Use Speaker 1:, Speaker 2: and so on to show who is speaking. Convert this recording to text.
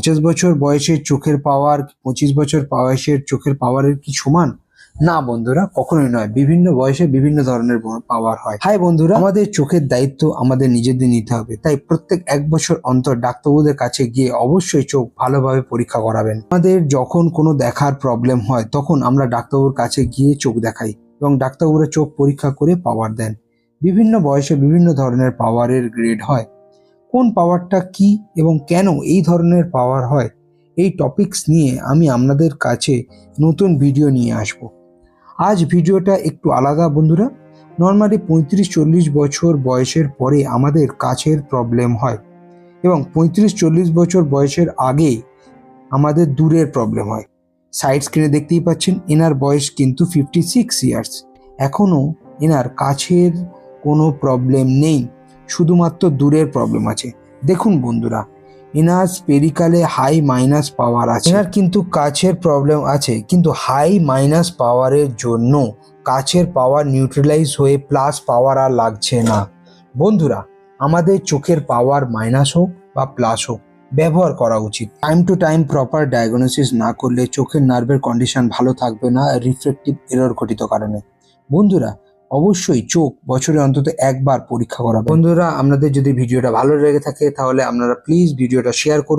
Speaker 1: পঞ্চাশ বছর বয়সের চোখের পাওয়ার, পঁচিশ বছর বয়সের চোখের পাওয়ারের কি সমান? না বন্ধুরা, কখনোই নয়। বিভিন্ন বয়সে বিভিন্ন ধরনের পাওয়ার হয়। হাই বন্ধুরা, আমাদের চোখের দায়িত্ব আমাদের নিজেদের নিতে হবে। তাই প্রত্যেক এক বছর অন্তর ডাক্তারবাবুদের কাছে গিয়ে অবশ্যই চোখ ভালোভাবে পরীক্ষা করাবেন। আমাদের যখন কোনো দেখার প্রবলেম হয়, তখন আমরা ডাক্তারবাবুর কাছে গিয়ে চোখ দেখাই এবং ডাক্তারবাবুরা চোখ পরীক্ষা করে পাওয়ার দেন। বিভিন্ন বয়সে বিভিন্ন ধরনের পাওয়ারের গ্রেড হয়। কোন পাওয়ারটা কি এবং কেন এই ধরনের পাওয়ার হয়? এই টপিকস নিয়ে আমি আপনাদের কাছে নতুন ভিডিও নিয়ে আসব। আজ ভিডিওটা একটু আলাদা বন্ধুরা। নর্মালি পঁয়ত্রিশ চল্লিশ বছর বয়সের পরে আমাদের কাছের প্রবলেম হয় এবং পঁয়ত্রিশ চল্লিশ বছর বয়সের আগে আমাদের দূরের প্রবলেম হয়। সাইড স্ক্রিনে দেখতেই পাচ্ছেন, এনার বয়স কিন্তু ফিফটি সিক্স ইয়ার্স এখনও এনার কাছের কোনো প্রবলেম নেই। শুধুমাত্র দূরের প্রবলেম আছে। দেখুন বন্ধুরা এনার স্পেরিকালে হাই মাইনাস পাওয়ার আছে। এনার কিন্তু কাছের প্রবলেম আছে, কিন্তু হাই মাইনাস পাওয়ারের জন্য কাছের পাওয়ার নিউট্রালাইজ হয়ে প্লাস পাওয়ার আর লাগছে না। বন্ধুরা, আমাদের চোখের পাওয়ার মাইনাস হোক বা প্লাস হোক, ব্যবহার করা উচিত। Time to time proper diagnosis না করলে চোখের নার্ভের কন্ডিশন ভালো থাকবে না রিফ্লেকটিভ এরর ঘটিত কারণে। বন্ধুরা অবশ্যই চোখ বছরে অন্তত একবার পরীক্ষা করা বন্ধুরা, আপনাদের যদি ভিডিওটা ভালো লেগে থাকে, তাহলে আপনারা প্লিজ ভিডিওটা শেয়ার করুন।